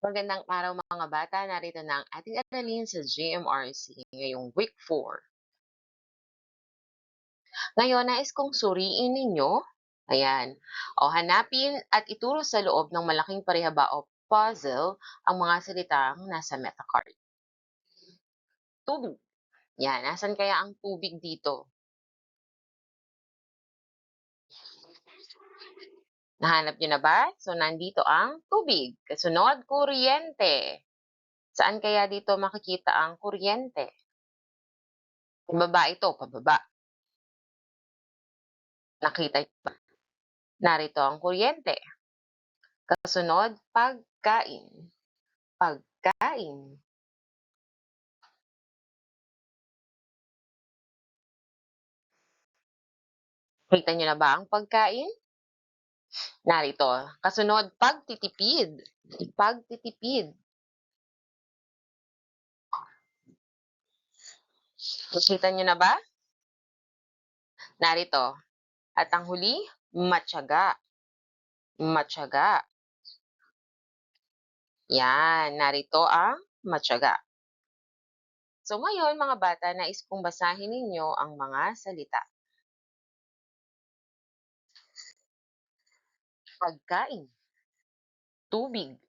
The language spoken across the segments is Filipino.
Magandang araw mga bata, narito na ang ating aralin sa GMRC ngayong week 4. Ngayon, nais kong suriin ninyo, ayan, o hanapin at ituro sa loob ng malaking parehaba o puzzle ang mga salitang nasa meta card. Tubig. Yan, nasan kaya ang tubig dito? Nahanap nyo na ba? So, nandito ang tubig. Kasunod, kuryente. Saan kaya dito makikita ang kuryente? Pababa ito, pababa. Nakita ito ba? Narito ang kuryente. Kasunod, pagkain. Pagkain. Kita nyo na ba ang pagkain? Narito. Kasunod, pagtitipid. Pagtitipid. Nakita nyo na ba? Narito. At ang huli, matyaga. Matyaga. Yan, narito ang matyaga. So ngayon, mga bata, nais kong basahin ninyo ang mga salita. Pagkain, tubig,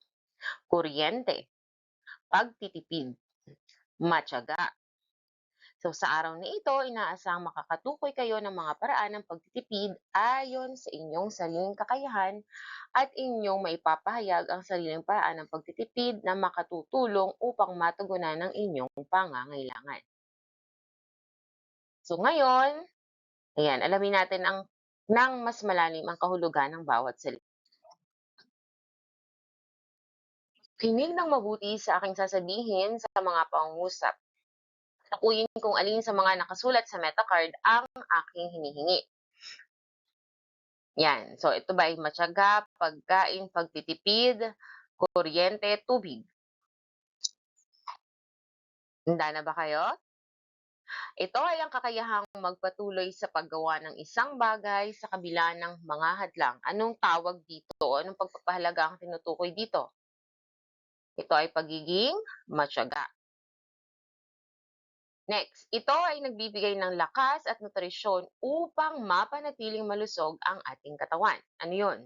kuryente, pagtitipid, matyaga. So sa araw na ito, inaasang makakatukoy kayo ng mga paraan ng pagtitipid ayon sa inyong sariling kakayahan at inyong maipapahayag ang sariling paraan ng pagtitipid na makatutulong upang matugunan ng inyong pangangailangan. So ngayon, ayan, alamin natin ang ng mas malalim ang kahulugan ng bawat salita. Kinig ng mabuti sa aking sasabihin sa mga pangungusap. Takuyin kung alin sa mga nakasulat sa meta card ang aking hinihingi. Yan. So, ito ba ay matyaga, pagkain, pagtitipid, kuryente, tubig? Handa na ba kayo? Ito ay ang kakayahang magpatuloy sa paggawa ng isang bagay sa kabila ng mga hadlang. Anong tawag dito? Anong pagpapahalaga ang tinutukoy dito? Ito ay pagiging matyaga. Next, ito ay nagbibigay ng lakas at nutrisyon upang mapanatiling malusog ang ating katawan. Ano yun?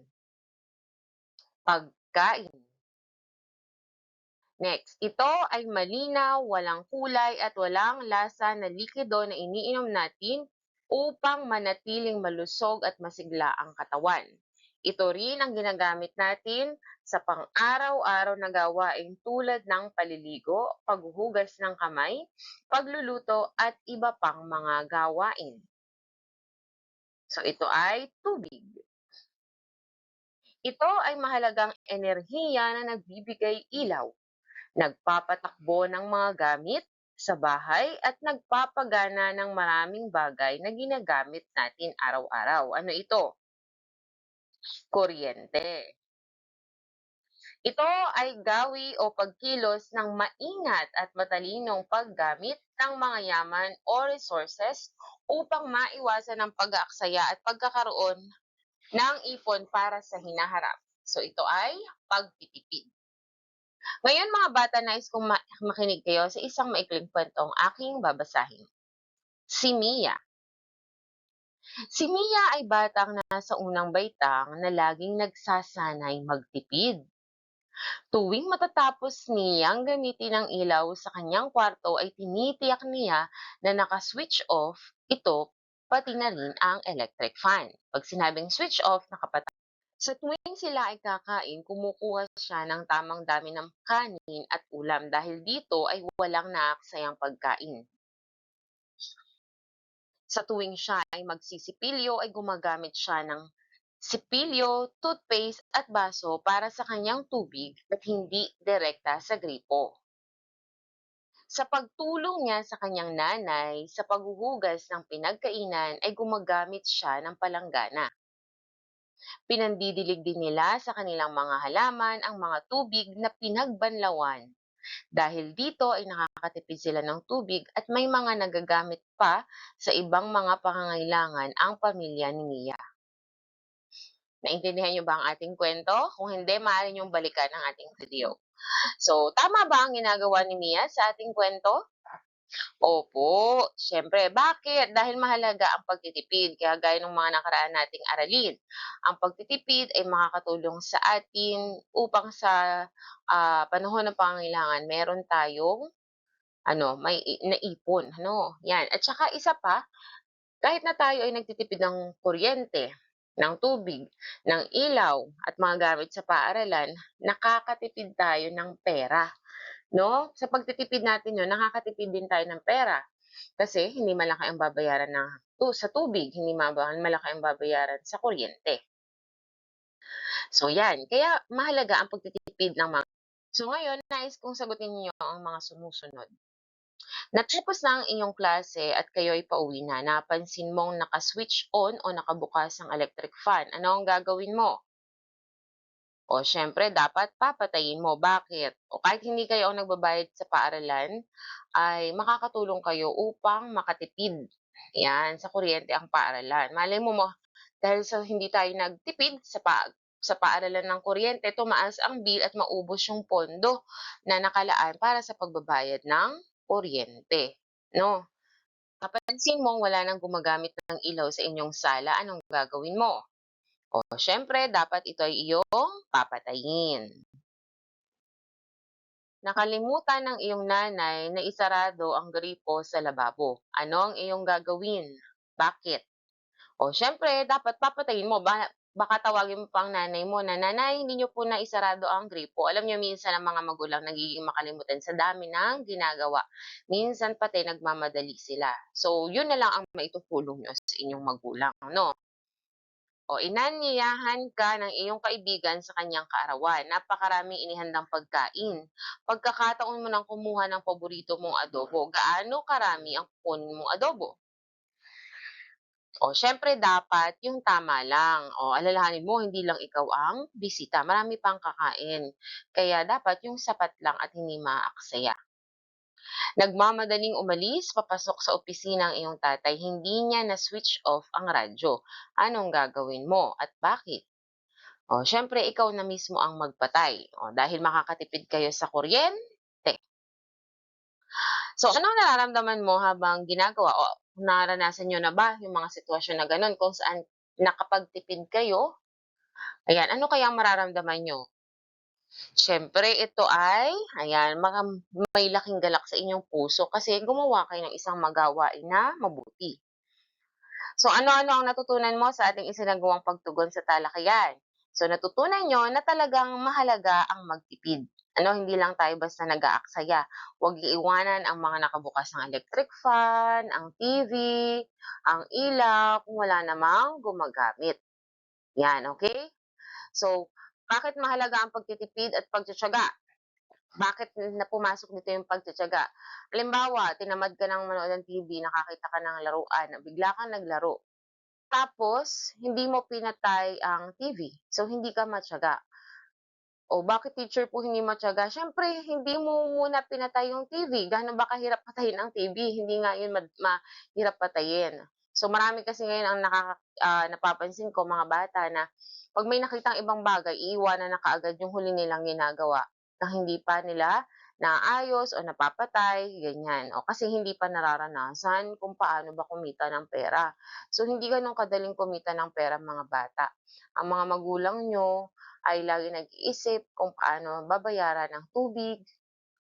Pagkain. Next, ito ay malinaw, walang kulay at walang lasa na likido na iniinom natin upang manatiling malusog at masigla ang katawan. Ito rin ang ginagamit natin sa pang-araw-araw na gawain tulad ng paliligo, paghuhugas ng kamay, pagluluto at iba pang mga gawain. So ito ay tubig. Ito ay mahalagang enerhiya na nagbibigay ilaw nagpapatakbo ng mga gamit sa bahay at nagpapagana ng maraming bagay na ginagamit natin araw-araw. Ano ito? Kuryente. Ito ay gawi o pagkilos ng maingat at matalinong paggamit ng mga yaman o resources upang maiwasan ang pag-aaksaya at pagkakaroon ng ipon para sa hinaharap. So ito ay pagtitipid. Ngayon mga bata, nais kong ma- makinig kayo sa isang maikling kwentong aking babasahin. Si Mia. Si Mia ay batang nasa unang baitang na laging nagsasanay magtipid. Tuwing matatapos niyang gamitin ang ilaw sa kanyang kwarto ay tinitiyak niya na naka-switch off ito pati na rin ang electric fan. Pag sinabing switch off, nakapatay. Sa tuwing sila ay kakain, kumukuha siya ng tamang dami ng kanin at ulam dahil dito ay walang naaksayang pagkain. Sa tuwing siya ay magsisipilyo ay gumagamit siya ng sipilyo, toothpaste at baso para sa kanyang tubig at hindi direkta sa gripo. Sa pagtulong niya sa kanyang nanay sa paghuhugas ng pinagkainan ay gumagamit siya ng palanggana. Pinandidilig din nila sa kanilang mga halaman ang mga tubig na pinagbanlawan. Dahil dito ay nakakatipid sila ng tubig at may mga nagagamit pa sa ibang mga pangangailangan ang pamilya ni Mia. Naintindihan niyo ba ang ating kwento? Kung hindi, maaari niyong balikan ang ating video. So, tama ba ang ginagawa ni Mia sa ating kwento? Opo, siyempre. Bakit? Dahil mahalaga ang pagtitipid. Kaya gaya ng mga nakaraan nating aralin, ang pagtitipid ay makakatulong sa atin upang sa ah, panahon ng pangangailangan, meron tayong ano, may naipon, ano? Yan. At saka isa pa, kahit na tayo ay nagtitipid ng kuryente, ng tubig, ng ilaw, at mga gamit sa paaralan, nakakatipid tayo ng pera. No? Sa pagtitipid natin yun, nakakatipid din tayo ng pera. Kasi hindi malaki ang babayaran ng tu sa tubig, hindi malaki ang babayaran sa kuryente. So yan, kaya mahalaga ang pagtitipid ng mga So ngayon, nais kong sagutin niyo ang mga sumusunod. Natapos na ang inyong klase at kayo ay pauwi na, napansin mong naka-switch on o nakabukas ang electric fan. Ano ang gagawin mo? O syempre, dapat papatayin mo. Bakit? O kahit hindi kayo ang nagbabayad sa paaralan, ay makakatulong kayo upang makatipid. Yan, sa kuryente ang paaralan. Malay mo mo, dahil sa hindi tayo nagtipid sa pa sa paaralan ng kuryente, tumaas ang bill at maubos yung pondo na nakalaan para sa pagbabayad ng kuryente. No? Napansin mong wala nang gumagamit ng ilaw sa inyong sala, anong gagawin mo? O, syempre, dapat ito ay iyong papatayin. Nakalimutan ng iyong nanay na isarado ang gripo sa lababo. Ano ang iyong gagawin? Bakit? O, syempre, dapat papatayin mo. Ba baka tawagin mo pa ang nanay mo na, Nanay, hindi niyo po na isarado ang gripo. Alam niyo, minsan ang mga magulang nagiging makalimutan sa dami ng ginagawa. Minsan pati nagmamadali sila. So, yun na lang ang maitutulong niyo sa inyong magulang, no? O inanyayahan ka ng iyong kaibigan sa kanyang kaarawan. Napakaraming inihandang pagkain. Pagkakataon mo nang kumuha ng paborito mong adobo, gaano karami ang kukunin mong adobo? O syempre dapat yung tama lang. O alalahanin mo, hindi lang ikaw ang bisita. Marami pang kakain. Kaya dapat yung sapat lang at hindi maaksaya. Nagmamadaling umalis, papasok sa opisina ang iyong tatay, hindi niya na-switch off ang radyo. Anong gagawin mo at bakit? O, syempre, ikaw na mismo ang magpatay. O, dahil makakatipid kayo sa kuryente. So, anong nararamdaman mo habang ginagawa? O, naranasan nyo na ba yung mga sitwasyon na ganun kung saan nakapagtipid kayo? Ayan, ano kaya mararamdaman nyo? Siyempre ito ay, ayan, mga may laking galak sa inyong puso kasi gumawa kayo ng isang magawain na mabuti. So ano-ano ang natutunan mo sa ating isinagawang pagtugon sa talakayan? So natutunan nyo na talagang mahalaga ang magtipid. Ano, hindi lang tayo basta nag-aaksaya. Huwag iiwanan ang mga nakabukas ng electric fan, ang TV, ang ilaw, kung wala namang gumagamit. Yan, okay? So, bakit mahalaga ang pagtitipid at pagtitiyaga? Bakit na pumasok dito yung pagtitiyaga? Halimbawa, tinamad ka ng manood ng TV, nakakita ka ng laruan, bigla kang naglaro. Tapos, hindi mo pinatay ang TV. So, hindi ka matiyaga. O bakit teacher po hindi matiyaga? Siyempre, hindi mo muna pinatay yung TV. Gaano ba kahirap patayin ang TV? Hindi nga yun mahirap patayin. So marami kasi ngayon ang nakaka, ah, napapansin ko mga bata na pag may nakitang ibang bagay, iiwanan na kaagad yung huli nilang ginagawa na hindi pa nila naayos o napapatay, ganyan. O kasi hindi pa nararanasan kung paano ba kumita ng pera. So hindi ganun kadaling kumita ng pera mga bata. Ang mga magulang nyo ay lagi nag-iisip kung paano babayaran ang tubig,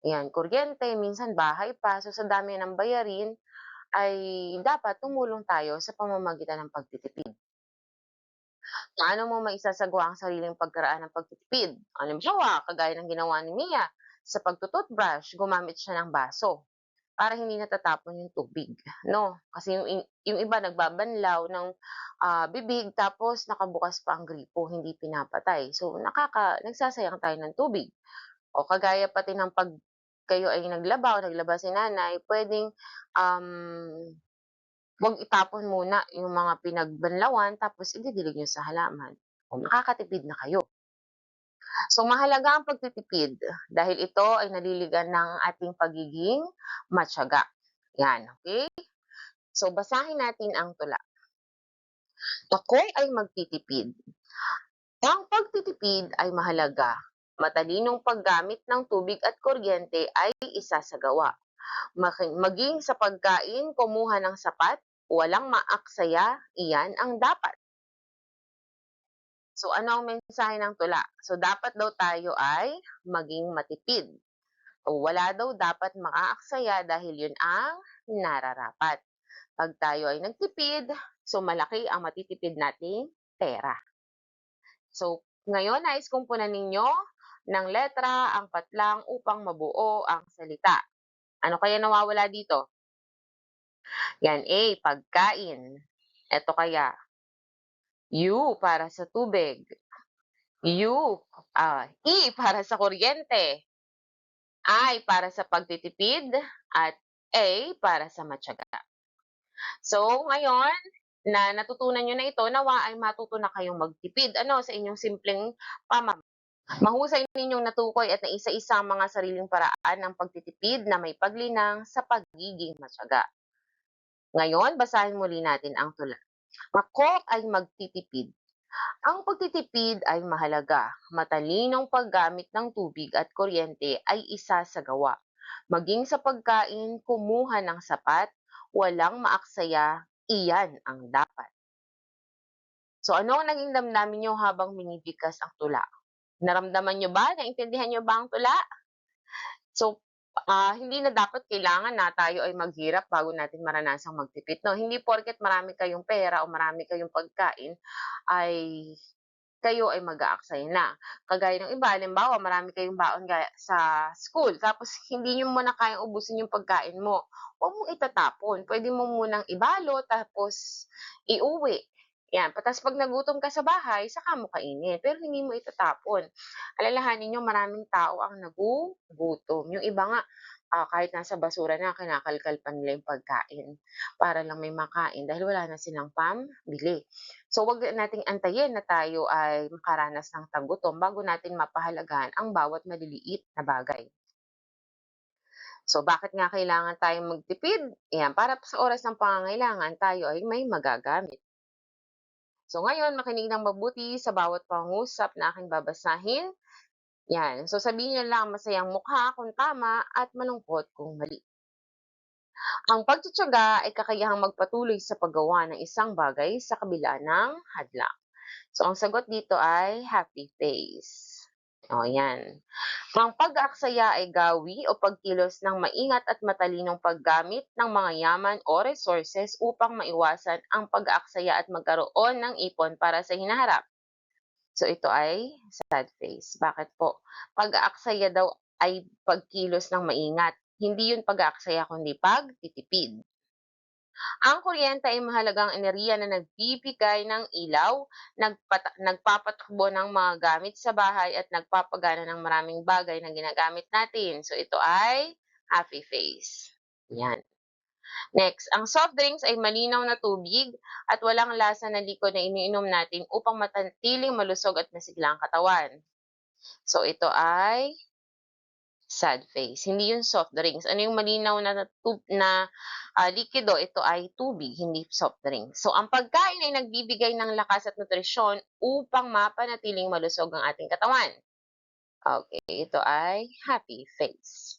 yan, kuryente, minsan bahay pa. So sa dami ng bayarin, ay dapat tumulong tayo sa pamamagitan ng pagtitipid. Paano mo maisasagawa ang sariling pagkaraan ng pagtitipid? Halimbawa, kagaya ng ginawa ni Mia, sa pagtututbrush, gumamit siya ng baso para hindi natatapon yung tubig, no? Kasi yung, yung iba nagbabanlaw ng ah, bibig tapos nakabukas pa ang gripo, hindi pinapatay. So nakaka nagsasayang tayo ng tubig. O kagaya pati ng pag kayo ay naglaba o naglaba si nanay, pwedeng um, Huwag itapon muna yung mga pinagbanlawan tapos ididilig niyo sa halaman. Makakatipid na kayo. So mahalaga ang pagtitipid dahil ito ay naliligan ng ating pagiging matyaga. Yan, okay? So basahin natin ang tula. Ako ay magtitipid. Ang pagtitipid ay mahalaga. Matalinong paggamit ng tubig at kuryente ay isa sa gawa. Maging sa pagkain, kumuha ng sapat, walang maaksaya, iyan ang dapat. So ano ang mensahe ng tula? So dapat daw tayo ay maging matipid. O wala daw dapat makaaksaya dahil yun ang nararapat. Pag tayo ay nagtipid, so malaki ang matitipid nating pera. So ngayon, nais kong punan ninyo ng letra ang patlang upang mabuo ang salita. Ano kaya nawawala dito? Yan, A, pagkain. Ito kaya, U para sa tubig. U, ah, E para sa kuryente. I para sa pagtitipid at A para sa matyaga. So, ngayon, na natutunan nyo na ito, nawa ay matuto na kayong magtipid ano, sa inyong simpleng pamam. Mahusay ninyong natukoy at naisa-isa ang mga sariling paraan ng pagtitipid na may paglinang sa pagiging matyaga. Ngayon, basahin muli natin ang tula. Ako ay magtitipid. Ang pagtitipid ay mahalaga. Matalinong paggamit ng tubig at kuryente ay isa sa gawa. Maging sa pagkain, kumuha ng sapat, walang maaksaya, iyan ang dapat. So ano ang naging damdamin nyo habang binibigkas ang tula? Naramdaman nyo ba? Naintindihan nyo ba ang tula? So, ah, hindi na dapat kailangan na tayo ay maghirap bago natin maranasang magtipid. No? Hindi porket marami kayong pera o marami kayong pagkain ay kayo ay mag-aaksaya na. Kagaya ng iba, halimbawa, marami kayong baon sa school, tapos hindi nyo muna kayang ubusin yung pagkain mo. Huwag mong itatapon. Pwede mo munang ibalo, tapos iuwi. Yan. Tapos pag nagutom ka sa bahay, saka mo kainin. Pero hindi mo itatapon. Alalahanin nyo, maraming tao ang nagugutom. Yung iba nga, ah, kahit nasa basura na, kinakalkal pa nila yung pagkain para lang may makain dahil wala na silang pambili. So, wag nating antayin na tayo ay makaranas ng tagutom bago natin mapahalagahan ang bawat maliliit na bagay. So, bakit nga kailangan tayong magtipid? Yan, para sa oras ng pangangailangan, tayo ay may magagamit. So, ngayon, makinig ng mabuti sa bawat pangusap na aking babasahin. Yan. So, sabihin niyo lang masayang mukha kung tama at malungkot kung mali. Ang pagtityaga ay kakayahang magpatuloy sa paggawa ng isang bagay sa kabila ng hadlang. So, ang sagot dito ay happy face. O, yan. Ang pag-aaksaya ay gawi o pagkilos ng maingat at matalinong paggamit ng mga yaman o resources upang maiwasan ang pag-aaksaya at magkaroon ng ipon para sa hinaharap. So, ito ay sad face. Bakit po? Pag-aaksaya daw ay pagkilos ng maingat. Hindi yun pag-aaksaya, kundi pagtitipid. Ang kuryente ay mahalagang enerhiya na nagbibigay ng ilaw, nagpapatakbo ng mga gamit sa bahay at nagpapagana ng maraming bagay na ginagamit natin. So, ito ay happy face. Yan. Next, ang soft drinks ay malinaw na tubig at walang lasa na likod na iniinom natin upang matantiling malusog at masigla ang katawan. So, ito ay sad face. Hindi yung soft drinks. Ano yung malinaw na, tub na ah, likido? Ito ay tubig, hindi soft drinks. So, ang pagkain ay nagbibigay ng lakas at nutrisyon upang mapanatiling malusog ang ating katawan. Okay, ito ay happy face.